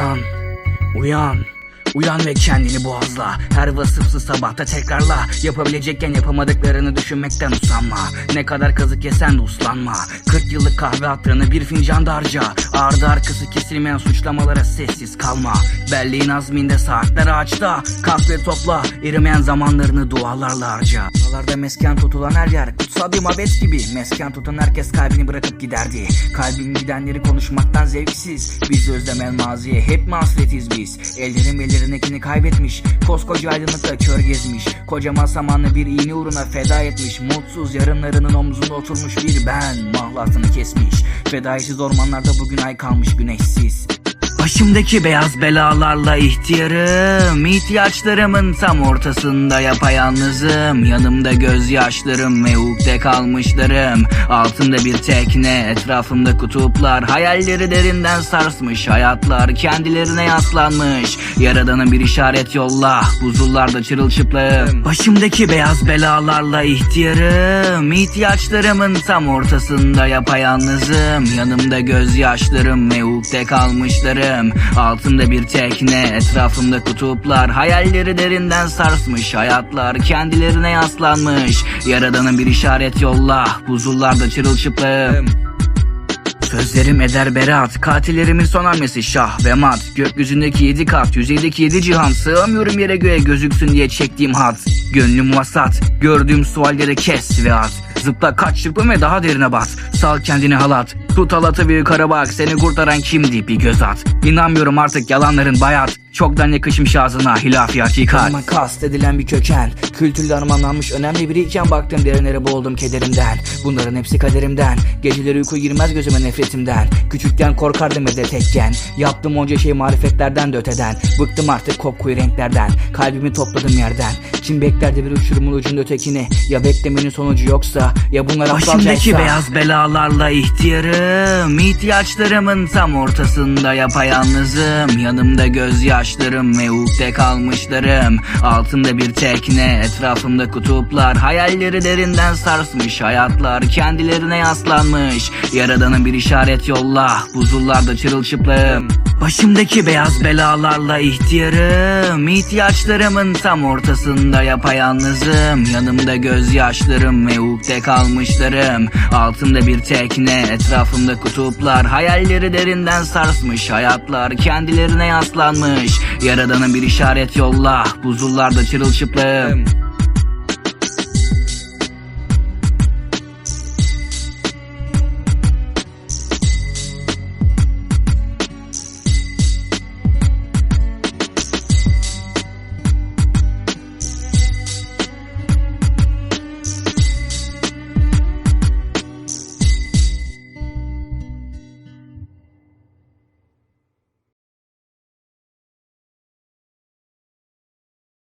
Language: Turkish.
Uyan. Uyan. Ve kendini boğazla. Her vasıfsız sabahta tekrarla. Yapabilecekken yapamadıklarını düşünmekten usanma. Ne kadar kazık yesen de uslanma. 40 yıllık kahve hatırını bir fincan da harca Ardı arkası kesilmeyen suçlamalara sessiz kalma. Belleğin azminde saatler ağaçta. Kalk ve topla erimeyen zamanlarını dualarla harca. Buralarda mesken tutulan her yer Kutsal bir mabet gibi Mesken tutan herkes kalbini bırakıp giderdi. Kalbin gidenleri konuşmaktan zevksiz. Biz özlemel maziye hep mi hasretiz biz. Ellerim ellerindekini kaybetmiş. Koskoca aydınlıkta kör gezmiş. Kocaman samanlı bir iğne uğruna feda etmiş. Mutsuz yarınlarının omzunda oturmuş bir ben Mahlasını kesmiş. Fedaisiz ormanlarda bugün ay kalmış güneşsiz Başımdaki beyaz belalarla ihtiyarım. İhtiyaçlarımın tam ortasında yapayalnızım. Yanımda gözyaşlarım ve ukde kalmışlarım. Altında bir tekne etrafımda kutuplar. Hayalleri derinden sarsmış hayatlar Kendilerine yaslanmış. Yaradanın bir işaret yolla Buzullarda çırılçıplağım Başımdaki beyaz belalarla ihtiyarım. İhtiyaçlarımın tam ortasında yapayalnızım. Yanımda gözyaşlarım ve ukde kalmışlarım Altımda bir tekne etrafımda kutuplar Hayalleri derinden sarsmış hayatlar Kendilerine yaslanmış. Yaradanın bir işaret yolla Buzullarda çırılçıplağım Sözlerim eder berat Katillerimin son hamlesi şah ve mat. Gökyüzündeki yedi kat Yüzeydeki yedi cihan Sığamıyorum yere göğe gözüksün diye çektiğim hat. Gönlüm vasat Gördüğüm sualleri kes ve at. Zıpla kaç çırpın ve daha derine bas Sal kendini halat Tut halatı ve yukarı bak Seni kurtaran kimdi? Bir göz at. İnanmıyorum artık yalanların bayat Çoktan yakışmış ağzına hilaf hakikat kast edilen bir köken. Kültürle harmanlanmış önemli biriyken Baktım derinlere boğuldum kederimden. Bunların hepsi kaderimden. Geceleri uyku girmez gözüme nefretimden. Küçükken korkardım evde tekken. Yaptım onca şey marifetlerden de öteden. Bıktım artık kopkuyu renklerden. Kalbimi topladım yerden. Kim beklerdi bir uçurumun ucunda ötekini? Ya beklemenin sonucu yoksa? Ya bunlar Başımdaki beyaz belalarla ihtiyarım. İhtiyaçlarımın tam ortasında yapayalnızım. Yanımda gözyaşlarım ve ukde kalmışlarım. Altında bir tekne etrafımda kutuplar. Hayalleri derinden sarsmış hayatlar Kendilerine yaslanmış. Yaradanın bir işaret yolla Buzullarda çırılçıplağım Başımdaki beyaz belalarla ihtiyarım. İhtiyaçlarımın tam ortasında yapayalnızım. Yanımda gözyaşlarım ve ukde kalmışlarım. Altımda bir tekne etrafımda kutuplar. Hayalleri derinden sarsmış hayatlar Kendilerine yaslanmış. Yaradanın bir işaret yolla Buzullarda çırılçıplağım